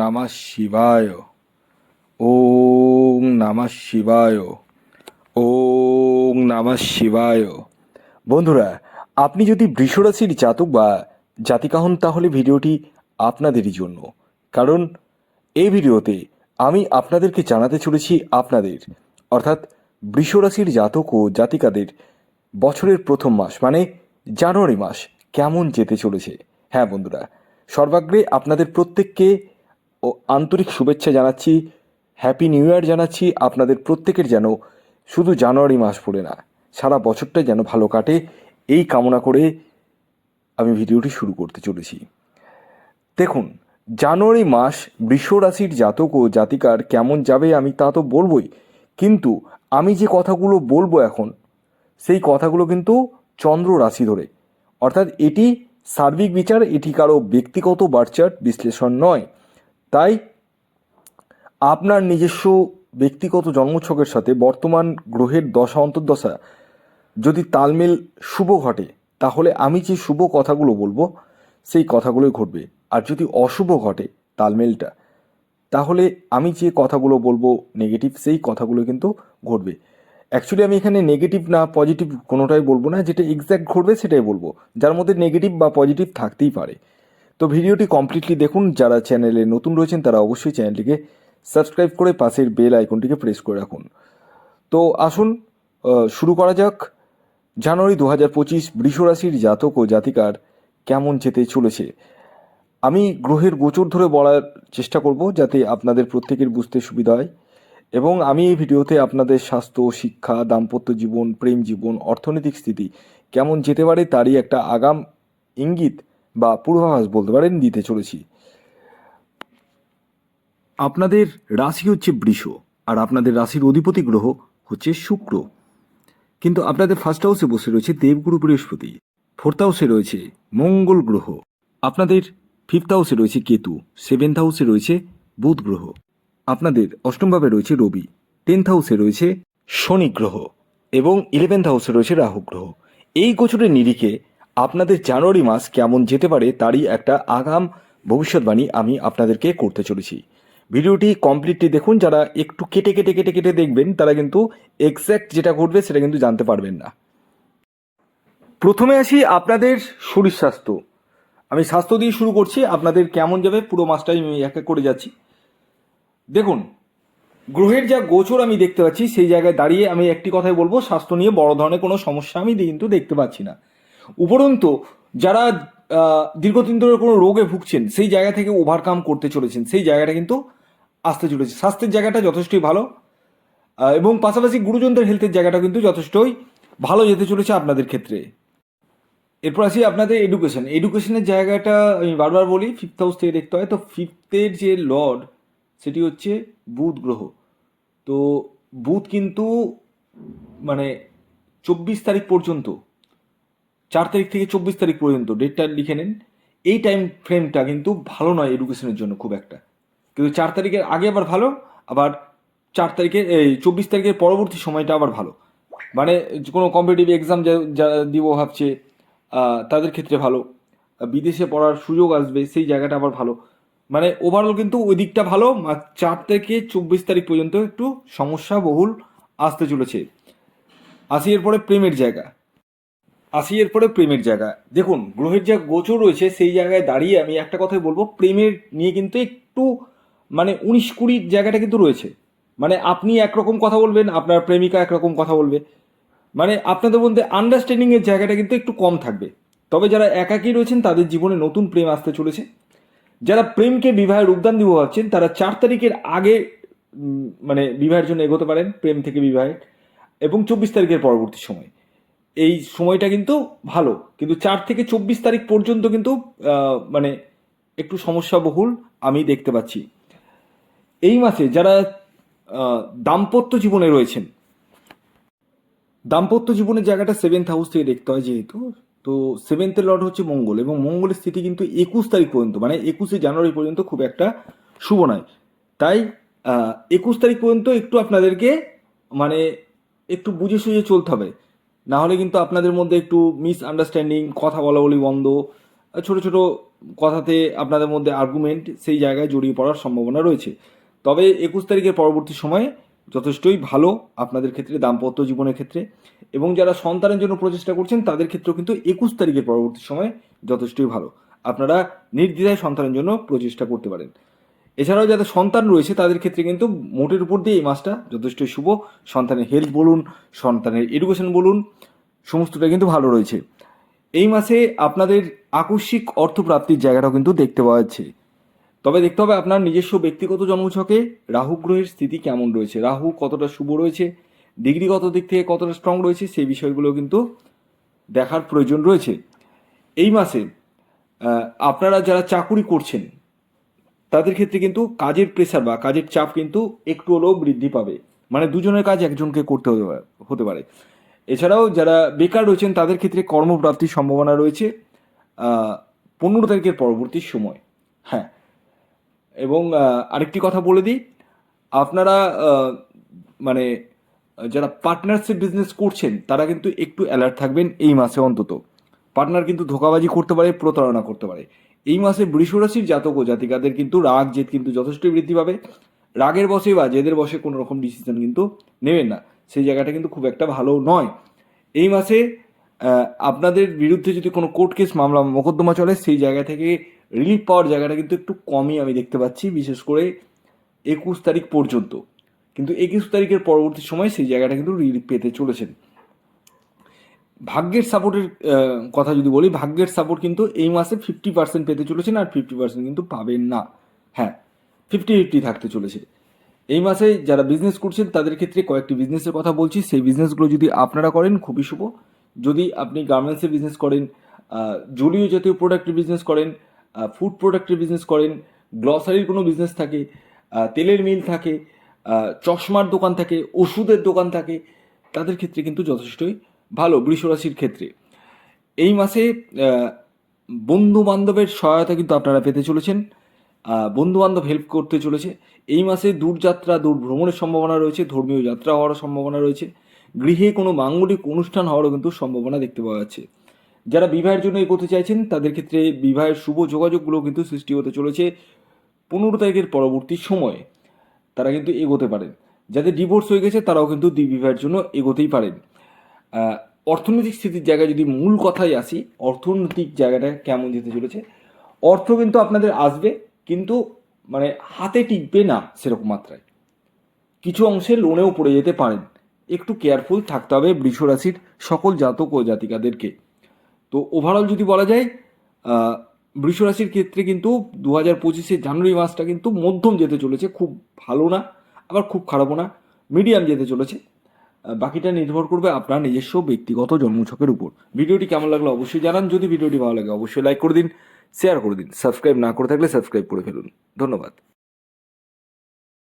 নমঃ শিবায়। ওম নমঃ শিবায়। ওম নমঃ শিবায়। বন্ধুরা, আপনি যদি বৃষরাশির জাতক বা জাতিকা হন, তাহলে ভিডিওটি আপনাদেরই জন্য। কারণ, এই ভিডিওতে আমি আপনাদেরকে জানাতে চলেছি আপনাদের, অর্থাৎ বৃষরাশির জাতক ও জাতিকাদের বছরের প্রথম মাস মানে জানুয়ারি মাস, কেমন যেতে চলেছে। হ্যাঁ বন্ধুরা, সর্বাগ্রে আপনাদের প্রত্যেককে ও আন্তরিক শুভেচ্ছা জানাচ্ছি হ্যাপি নিউ ইয়ার জানাচ্ছি, আপনাদের প্রত্যেকের যেন শুধু জানুয়ারি মাস পড়ে না, সারা বছরটা যেন ভালো কাটে। এই কামনা করে আমি ভিডিওটি শুরু করতে চলেছি। দেখুন, জানুয়ারি মাস বৃষ রাশির জাতক ও জাতিকার কেমন যাবে আমি তা তো বলবই, কিন্তু আমি যে কথাগুলো বলব এখন, সেই কথাগুলো কিন্তু চন্দ্র রাশি ধরে। অর্থাৎ এটি সার্বিক বিচার, এটি কারও ব্যক্তিগত বার্চার বিশ্লেষণ নয়। তাই আপনার নিজস্ব ব্যক্তিগত জন্মছকের সাথে বর্তমান গ্রহের দশা অন্তর্দশা যদি তালমেল শুভ ঘটে, তাহলে আমি যে শুভ কথাগুলো বলব, সেই কথাগুলোই ঘটবে। আর যদি অশুভ ঘটে তালমেলটা, তাহলে আমি যে কথাগুলো বলব নেগেটিভ সেই কথাগুলো কিন্তু ঘটবে। অ্যাকচুয়ালি আমি এখানে নেগেটিভ না পজিটিভ কোনোটাই বলব না, যেটা এক্স্যাক্ট ঘটবে সেটাই বলব। যার মধ্যে নেগেটিভ বা পজিটিভ থাকতেই পারে। তো ভিডিওটি কমপ্লিটলি দেখুন। যারা চ্যানেলে নতুন রয়েছেন, তারা অবশ্যই চ্যানেলটিকে সাবস্ক্রাইব করে পাশের বেল আইকনটিকে প্রেস করে রাখুন। তো আসুন শুরু করা যাক। জানুয়ারি দু হাজার পঁচিশ বৃষরাশির জাতক ও জাতিকার কেমন যেতে চলেছে? আমি গ্রহের গোচর ধরে বলার চেষ্টা করব যাতে আপনাদের প্রত্যেকের বুঝতে সুবিধা হয়। এবং আমি এই ভিডিওতে আপনাদের স্বাস্থ্য, শিক্ষা, দাম্পত্য জীবন, প্রেম জীবন, অর্থনৈতিক স্থিতি কেমন যেতে পারে তারই একটা আগাম ইঙ্গিত বা পূর্বাভাস বলতে পারেন দিতে চলেছি। আপনাদের রাশি হচ্ছে বৃষ আর আপনাদের রাশির অধিপতি গ্রহ হচ্ছে শুক্র। কিন্তু আপনাদের ফার্স্ট হাউসে বসে রয়েছে দেবগুরু বৃহস্পতি ফোর্থ হাউসে রয়েছে মঙ্গল গ্রহ, আপনাদের ফিফথ হাউসে রয়েছে কেতু সেভেন্থ হাউসে রয়েছে বুধ গ্রহ, আপনাদের অষ্টমভাবে রয়েছে রবি টেন্থ হাউসে রয়েছে শনি গ্রহ এবং ইলেভেন্থ হাউসে রয়েছে রাহু গ্রহ। এই গোচরের নিরিখে আপনাদের জানুয়ারি মাস কেমন যেতে পারে তারই একটা আগাম ভবিষ্যৎবাণী আমি আপনাদেরকে করতে চলেছি। ভিডিওটি কমপ্লিটলি দেখুন, যারা একটু কেটে কেটে কেটে কেটে দেখবেন, তারা কিন্তু এক্স্যাক্ট যেটা ঘটবে সেটা কিন্তু জানতে পারবেন না। প্রথমে আসি আপনাদের শরীর স্বাস্থ্য। আমি স্বাস্থ্য দিয়ে শুরু করছি, আপনাদের কেমন যাবে পুরো মাসটাই আমি এক এক করে যাচ্ছি। দেখুন, গ্রহের যা গোচর আমি দেখতে পাচ্ছি, সেই জায়গায় দাঁড়িয়ে আমি একটি কথাই বলব, স্বাস্থ্য নিয়ে বড় ধরনের কোনো সমস্যা আমি কিন্তু দেখতে পাচ্ছি না। উপরন্তু, যারা দীর্ঘদিন ধরে কোনো রোগে ভুগছেন, সেই জায়গা থেকে ওভারকাম করতে চলেছেন, সেই জায়গাটা কিন্তু আসতে চলেছে। স্বাস্থ্যের জায়গাটা যথেষ্টই ভালো এবং পাশাপাশি গুরুজনদের হেলথের জায়গাটা কিন্তু যথেষ্টই ভালো যেতে চলেছে আপনাদের ক্ষেত্রে। এরপর আসি আপনাদের এডুকেশন এডুকেশনের জায়গাটা আমি বারবার বলি ফিফথ হাউস থেকে দেখতে হয়। তো ফিফথের যে লর্ড সেটি হচ্ছে বুধ গ্রহ। তো বুধ কিন্তু মানে চব্বিশ তারিখ পর্যন্ত চার তারিখ থেকে চব্বিশ তারিখ পর্যন্ত ডেটটা লিখে নিন। এই টাইম ফ্রেমটা কিন্তু ভালো নয় এডুকেশনের জন্য খুব একটা। কিন্তু চার তারিখের আগে আবার ভালো, আবার চার তারিখের, এই চব্বিশ তারিখের পরবর্তী সময়টা আবার ভালো। মানে কোনো কম্পিটিটিভ এক্সাম যা যারা দিব ভাবছে তাদের ক্ষেত্রে ভালো। বিদেশে পড়ার সুযোগ আসবে, সেই জায়গাটা আবার ভালো। মানে ওভারঅল কিন্তু ওই দিকটা ভালো চার থেকে চব্বিশ তারিখ পর্যন্ত একটু সমস্যা বহুল আসতে চলেছে। আসি এরপরে প্রেমের জায়গা। আসি এরপরে প্রেমের জায়গা। দেখুন, গ্রহের যা গোচর রয়েছে, সেই জায়গায় দাঁড়িয়ে আমি একটা কথাই বলব, প্রেমের নিয়ে কিন্তু একটু মানে উনিশ কুড়ির জায়গাটা কিন্তু রয়েছে। মানে আপনি একরকম কথা বলবেন, আপনার প্রেমিকা একরকম কথা বলবে। মানে আপনাদের মধ্যে আন্ডারস্ট্যান্ডিং এর জায়গাটা কিন্তু একটু কম থাকবে। তবে যারা একাকী রয়েছেন, তাদের জীবনে নতুন প্রেম আসতে চলেছে। যারা প্রেমকে বিবাহের রূপদান দিব ভাবছেন, তারা চার তারিখের আগে মানে বিবাহের জন্য এগোতে পারেন, প্রেম থেকে বিবাহের এবং চব্বিশ তারিখের পরবর্তী সময়। এই সময়টা কিন্তু ভালো। কিন্তু চার থেকে চব্বিশ তারিখ পর্যন্ত কিন্তু মানে একটু সমস্যা বহুল আমি দেখতে পাচ্ছি। এই মাসে যারা দাম্পত্য জীবনে রয়েছেন, দাম্পত্য জীবনের জায়গাটা সেভেন্থ হাউস থেকে দেখতে হয় যেহেতু, তো সেভেন্থের লর্ড হচ্ছে মঙ্গল এবং মঙ্গলের স্থিতি কিন্তু একুশ তারিখ পর্যন্ত মানে একুশে জানুয়ারি পর্যন্ত খুব একটা শুভ নয়। তাই একুশ তারিখ পর্যন্ত একটু আপনাদেরকে মানে একটু বুঝে সুঝে চলতে হবে। না হলে কিন্তু আপনাদের মধ্যে একটু মিস আন্ডারস্ট্যান্ডিং কথা বলা বলি বন্ধ, ছোট ছোট কথাতে আপনাদের মধ্যে আর্গুমেন্ট সেই জায়গায় জড়িয়ে পড়ার সম্ভাবনা রয়েছে। তবে একুশ তারিখের পরবর্তী সময়ে যথেষ্টই ভালো আপনাদের ক্ষেত্রে, দাম্পত্য জীবনের ক্ষেত্রে এবং যারা সন্তানের জন্য প্রচেষ্টা করছেন, তাদের ক্ষেত্রেও কিন্তু একুশ তারিখের পরবর্তী সময় যথেষ্টই ভালো। আপনারা নির্দ্বিধায় সন্তানের জন্য প্রচেষ্টা করতে পারেন। এছাড়াও যাদের সন্তান রয়েছে, তাদের ক্ষেত্রে কিন্তু মোটের উপর দিয়ে এই মাসটা যথেষ্ট শুভ। সন্তানের হেলথ বলুন, সন্তানের এডুকেশন বলুন, সমস্তটা কিন্তু ভালো রয়েছে। এই মাসে আপনাদের আকস্মিক অর্থপ্রাপ্তির জায়গাটাও কিন্তু দেখতে পাওয়া যাচ্ছে। তবে দেখতে হবে আপনার নিজস্ব ব্যক্তিগত জন্মছকে, রাহু গ্রহের স্থিতি কেমন রয়েছে? রাহু কতটা শুভ রয়েছে? ডিগ্রিগত দিক থেকে কতটা স্ট্রং রয়েছে? সেই বিষয়গুলো কিন্তু দেখার প্রয়োজন রয়েছে। এই মাসে আপনারা যারা চাকুরি করছেন তাদের ক্ষেত্রে কিন্তু কাজের প্রেসার বা কাজের চাপ কিন্তু একটু হলেও বৃদ্ধি পাবে। মানে দুজনের কাজ একজনকে করতে হতে পারে এছাড়াও যারা বেকার রয়েছেন, তাদের ক্ষেত্রে কর্মপ্রাপ্তির সম্ভাবনা রয়েছে পনেরো তারিখের পরবর্তী সময়। হ্যাঁ। এবং আরেকটি কথা বলে দিই, আপনারা মানে যারা পার্টনারশিপ বিজনেস করছেন, তারা কিন্তু একটু অ্যালার্ট থাকবেন এই মাসে অন্তত। পার্টনার কিন্তু ধোকাবাজি করতে পারে, প্রতারণা করতে পারে। এই মাসে বৃষরাশির জাতক ও জাতিকাদের কিন্তু রাগ, জেদ কিন্তু যথেষ্টই বৃদ্ধি পাবে। রাগের বসে বা জেদের বসে কোনো রকম ডিসিশন কিন্তু নেবেন না। সেই জায়গাটা কিন্তু খুব একটা ভালো নয়। এই মাসে আপনাদের বিরুদ্ধে যদি কোনো কোর্ট কেস মামলা, মোকদ্দমা চলে, সেই জায়গা থেকে রিলিফ পাওয়ার জায়গাটা কিন্তু একটু কমই আমি দেখতে পাচ্ছি, বিশেষ করে একুশ তারিখ পর্যন্ত। কিন্তু একুশ তারিখের পরবর্তী সময় সেই জায়গাটা কিন্তু রিলিফ পেতে চলেছেন। ভাগ্যের সাপোর্টের কথা যদি বলি, ভাগ্যের সাপোর্ট কিন্তু এই মাসে ফিফটি পার্সেন্ট পেতে চলেছেন আর ফিফটি পার্সেন্ট কিন্তু পাবেন না। হ্যাঁ ফিফটি ফিফটি থাকতে চলেছে। এই মাসে যারা বিজনেস করছেন, তাদের ক্ষেত্রে কয়েকটি বিজনেসের কথা বলছি। সেই বিজনেসগুলো যদি আপনারা করেন, খুবই শুভ। যদি আপনি গার্মেন্টসের বিজনেস করেন জলীয় জাতীয় প্রোডাক্টের বিজনেস করেন ফুড প্রোডাক্টের বিজনেস করেন গ্লসারির কোনো বিজনেস থাকে তেলের মিল থাকে চশমার দোকান থাকে, ওষুধের দোকান থাকে, তাদের ক্ষেত্রে কিন্তু যথেষ্টই ভালো বৃষরাশির ক্ষেত্রে। এই মাসে বন্ধু বান্ধবের সহায়তা কিন্তু আপনারা পেতে চলেছেন। বন্ধু বান্ধব হেল্প করতে চলেছে। এই মাসে দূরযাত্রা দূর ভ্রমণের সম্ভাবনা রয়েছে, ধর্মীয় যাত্রা হওয়ার সম্ভাবনা রয়েছে। গৃহে কোনো মাঙ্গলিক অনুষ্ঠান হওয়ারও কিন্তু সম্ভাবনা দেখতে পাওয়া যাচ্ছে। যারা বিবাহের জন্য এগোতে চাইছেন, তাদের ক্ষেত্রে বিবাহের শুভ যোগাযোগগুলো কিন্তু সৃষ্টি হতে চলেছে পনেরো তারিখের পরবর্তী সময়ে। তারা কিন্তু এগোতে পারেন। যাদের ডিভোর্স হয়ে গেছে, তারাও কিন্তু বিবাহের জন্য এগোতেই পারেন। অর্থনৈতিক স্থিতির জায়গায় যদি মূল কথায় আসি, অর্থনৈতিক জায়গাটা কেমন যেতে চলেছে? অর্থ কিন্তু আপনাদের আসবে, কিন্তু মানে হাতে টিকবে না সেরকম মাত্রায়। কিছু অংশে লোনেও পড়ে যেতে পারেন। একটু কেয়ারফুল থাকতে হবে বৃষরাশির সকল জাতক ও জাতিকাদেরকে। তো ওভারঅল যদি বলা যায় বৃষরাশির ক্ষেত্রে কিন্তু দু হাজার পঁচিশে জানুয়ারি মাসটা কিন্তু মধ্যম যেতে চলেছে, খুব ভালো না, আবার খুব খারাপও না মিডিয়াম যেতে চলেছে। বাকিটা নির্ভর করবে আপনার নিজস্ব ব্যক্তিগত জন্মছকের উপর। ভিডিওটি কেমন লাগল অবশ্যই জানান। যদি ভিডিওটি ভালো লাগে, অবশ্যই লাইক করে দিন শেয়ার করে দিন। সাবস্ক্রাইব না করে থাকলে সাবস্ক্রাইব করে ফেলুন। ধন্যবাদ।